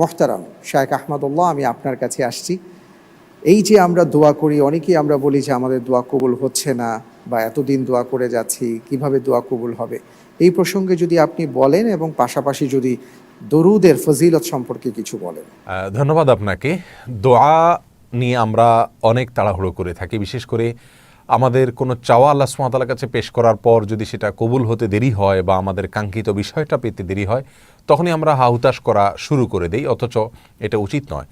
মোহতারাম, শায়েখ আহমদুল্লাহ, আমি আপনার কাছে আসছি। এই যে আমরা দোয়া করি, অনেকেই আমরা বলি যে আমাদের দোয়া কবুল হচ্ছে না বা এতদিন দোয়া করে যাচ্ছি, কীভাবে দোয়া কবুল হবে? এই প্রসঙ্গে যদি আপনি বলেন এবং পাশাপাশি যদি দরুদের ফজিলত সম্পর্কে কিছু বলেন। ধন্যবাদ আপনাকে। দোয়া নিয়ে আমরা অনেক তাড়াহুড়ো করে থাকি। বিশেষ করে আমাদের কোনো চাওয়া আল্লাহ সুমাতালার কাছে পেশ করার পর যদি সেটা কবুল হতে দেরি হয় বা আমাদের কাঙ্ক্ষিত বিষয়টা পেতে দেরি হয় তখনই আমরা হাহুতাশ করা শুরু করে দেই, অথচ এটা উচিত নয়।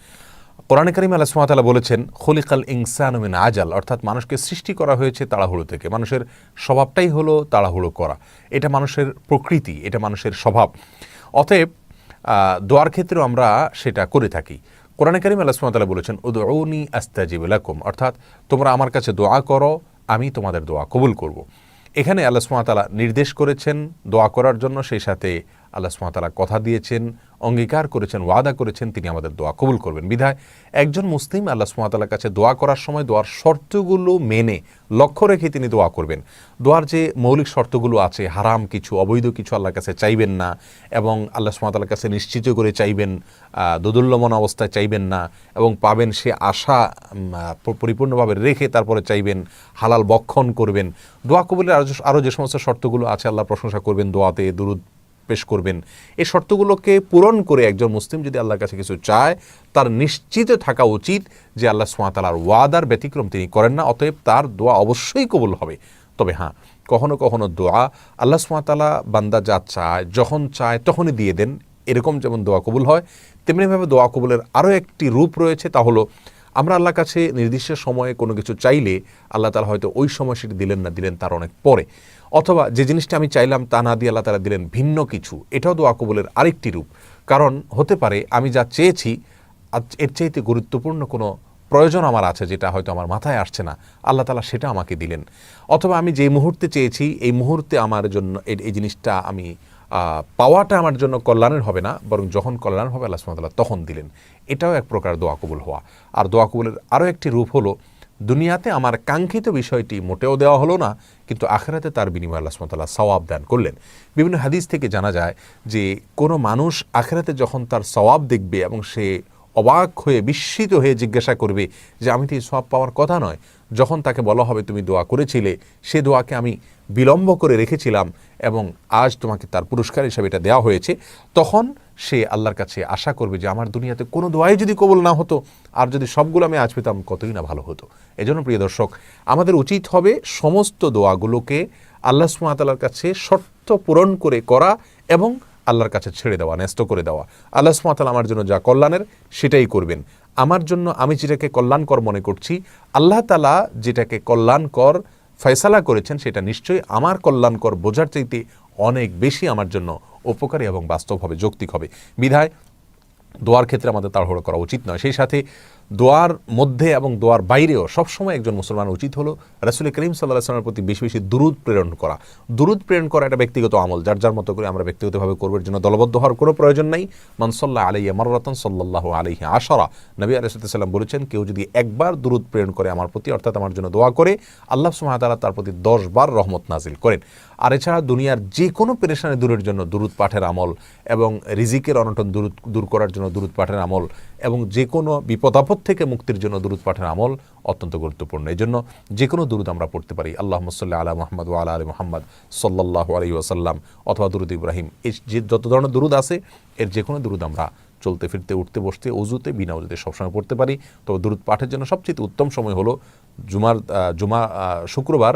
কোরআনে করিম আল্লাহ সুমাতালা বলেছেন, খলিকাল ইনসানুমিন আজাল অর্থাৎ মানুষকে সৃষ্টি করা হয়েছে তাড়াহুড়ো থেকে। মানুষের স্বভাবটাই হলো তাড়াহুড়ো করা। এটা মানুষের প্রকৃতি, এটা মানুষের স্বভাব। অতএব দোয়ার ক্ষেত্রেও আমরা সেটা করে থাকি। কোরআনে করিম আল্লাহ সুমাতালা বলেছেন উদৌনি আস্তাজিব লাকুম অর্থাৎ তোমরা আমার কাছে দোয়া করো, আমি তোমাদের দোয়া কবুল করব। এখানে আল্লাহ সুমাতালা নির্দেশ করেছেন দোয়া করার জন্য, সেই সাথে আল্লাহ সুমাতালা কথা দিয়েছেন, অঙ্গীকার করেছেন, ওয়াদা করেছেন, তিনি আমাদের দোয়া কবুল করবেন। বিধায় একজন মুসলিম আল্লাহ সুমাতালার কাছে দোয়া করার সময় দোয়ার শর্তগুলো মেনে, লক্ষ্য রেখে তিনি দোয়া করবেন। দোয়ার যে মৌলিক শর্তগুলো আছে, হারাম কিছু, অবৈধ কিছু আল্লাহর কাছে চাইবেন না এবং আল্লাহ সুমাতালার কাছে নিশ্চিত করে চাইবেন দোদুল্যমন অবস্থায় চাইবেন না এবং পাবেন সে আশা পরিপূর্ণভাবে রেখে তারপরে চাইবেন, হালাল বক্ষণ করবেন। দোয়া কবুলের আরও যে সমস্ত শর্তগুলো আছে, আল্লাহ প্রশংসা করবেন দোয়াতে, দুরুদ পেশ করবেন। এই শর্তগুলোকে পূরণ করে একজন মুসলিম যদি আল্লাহর কাছে কিছু চায়, তার নিশ্চিত থাকা উচিত যে আল্লাহ সোয়াতালার ওয়াদার ব্যতিক্রম তিনি করেন না, অতএব তার দোয়া অবশ্যই কবুল হবে। তবে হ্যাঁ কখনো কখনো দোয়া আল্লাহ সোয়াতালা বান্দা যা চায়, যখন চায় তখনই দিয়ে দেন। এরকম যেমন দোয়া কবুল হয়, তেমনিভাবে দোয়া কবুলের আরও একটি রূপ রয়েছে, তা হলো আমরা আল্লাহর কাছে নির্দিষ্ট সময়ে কোনো কিছু চাইলে আল্লাহ তালা হয়তো ওই সময় সেটি দিলেন না, দিলেন তার অনেক পরে। অথবা যে জিনিসটা আমি চাইলাম তা না দিয়ে আল্লাহ তালা দিলেন ভিন্ন কিছু, এটাও দোয়া কবুলের আরেকটি রূপ। কারণ হতে পারে আমি যা চেয়েছি এর চাইতে গুরুত্বপূর্ণ কোনো প্রয়োজন আমার আছে যেটা হয়তো আমার মাথায় আসছে না, আল্লাহ তালা সেটা আমাকে দিলেন। অথবা আমি যে মুহূর্তে চেয়েছি, এই মুহূর্তে আমার জন্য এই- জিনিসটা আমি পাওয়াটা আমার জন্য কল্যাণের হবে না, বরং যখন কল্যাণ হবে আল্লাহ সুমতাল্লাহ তখন দিলেন। এটাও এক প্রকার দোয়া কবুল হওয়া। আর দোয়া কবুলের আরও একটি রূপ হলো, দুনিয়াতে আমার কাঙ্ক্ষিত বিষয়টি মোটেও দেওয়া হলো না, কিন্তু আখেরাতে তার বিনিময় আল্লাহ সুমতাল্লাহ সওয়াব দান করলেন। বিভিন্ন হাদিস থেকে জানা যায় যে, কোনো মানুষ আখেরাতে যখন তার সওয়াব দেখবে এবং সে অবাক হয়ে বিস্মিত হয়ে জিজ্ঞাসা করবে যে, আমি তো এই সব পাওয়ার কথা নয়। যখন তাকে বলা হবে তুমি দোয়া করেছিলে, সে দোয়াকে আমি বিলম্ব করে রেখেছিলাম এবং আজ তোমাকে তার পুরস্কার হিসাবে এটা দেওয়া হয়েছে। তখন সে আল্লাহর কাছে আশা করবে যে, আমার দুনিয়াতে কোনো দোয়াই যদি কবল না হতো, আর যদি সবগুলো আমি আজ পেতাম, কতই না ভালো হতো। এজন্য প্রিয় দর্শক, আমাদের উচিত হবে সমস্ত দোয়াগুলোকে আল্লাহ সুমাতালার কাছে শর্ত পূরণ করে করা এবং আল্লাহর কাছে ছেড়ে দেওয়া, ন্যস্ত করে দেওয়া। আল্লাহ সুমাতাল আমার জন্য যা কল্যাণের সেটাই করবেন। আমার জন্য আমি যেটাকে কল্যাণকর মনে করছি, আল্লাহ তালা যেটাকে কল্যাণকর ফয়সালা করেছেন, সেটা নিশ্চয়ই আমার কল্যাণকর বোঝার চাইতে অনেক বেশি আমার জন্য উপকারী এবং বাস্তব হবে যৌক্তিক হবে। বিধায় দোয়ার ক্ষেত্রে আমাদের তাড়াহুড়ো করা উচিত নয়। সেই সাথে দোয়ার মধ্যে এবং দোয়ার বাইরেও সবসময় একজন মুসলমান উচিত হলো রাসুল করিম সাল্লাহ সাল্লামের প্রতি বেশি বেশি দুরুদ প্রেরণ করা। দুরুদ প্রেরণ করা একটা ব্যক্তিগত আমল, যার যার মতো করে আমরা ব্যক্তিগতভাবে করব, এর জন্য দলবদ্ধ হওয়ার কোনো প্রয়োজন নেই। মানসল্লাহ আলাইয়া মাররাতন সাল্লাহ আলাইহি আশরা। নবী আলাইসাল্লাম বলেছেন, কেউ যদি একবার দুরুদ প্রেরণ করে আমার প্রতি, অর্থাৎ আমার জন্য দোয়া করে, আল্লাহ সুমাতালা তার প্রতি দশবার রহমত নাজিল করেন। আর এছাড়া দুনিয়ার যে কোনো পেরেশানি দূরের জন্য দুরুদ পাঠের আমল এবং রিজিকের অনটন দূর দূর করার জন্য দুরুদ পাঠের আমল এবং যে কোনো বিপদাপদ থেকে মুক্তির জন্য দুরুদ পাঠের আমল অত্যন্ত গুরুত্বপূর্ণ। এই জন্য যে কোনো দুরুদ আমরা পড়তে পারি। আল্লাহ মসল্লা আলা মোহাম্মদ ও আলা আলী মোহাম্মদ সাল্লাহ আলী ওয়াসাল্লাম অথবা দুরুদ ইব্রাহিম। এই যে যত ধরনের দুরুদ আছে, এর যে কোনো দুরুদ আমরা চলতে, ফিরতে, উঠতে, বসতে, অজুতে, বিনা অজুতে সবসময় পড়তে পারি। তবে দুরুদ পাঠের জন্য সবচেয়ে উত্তম সময় হলো জুমার জুমা শুক্রবার।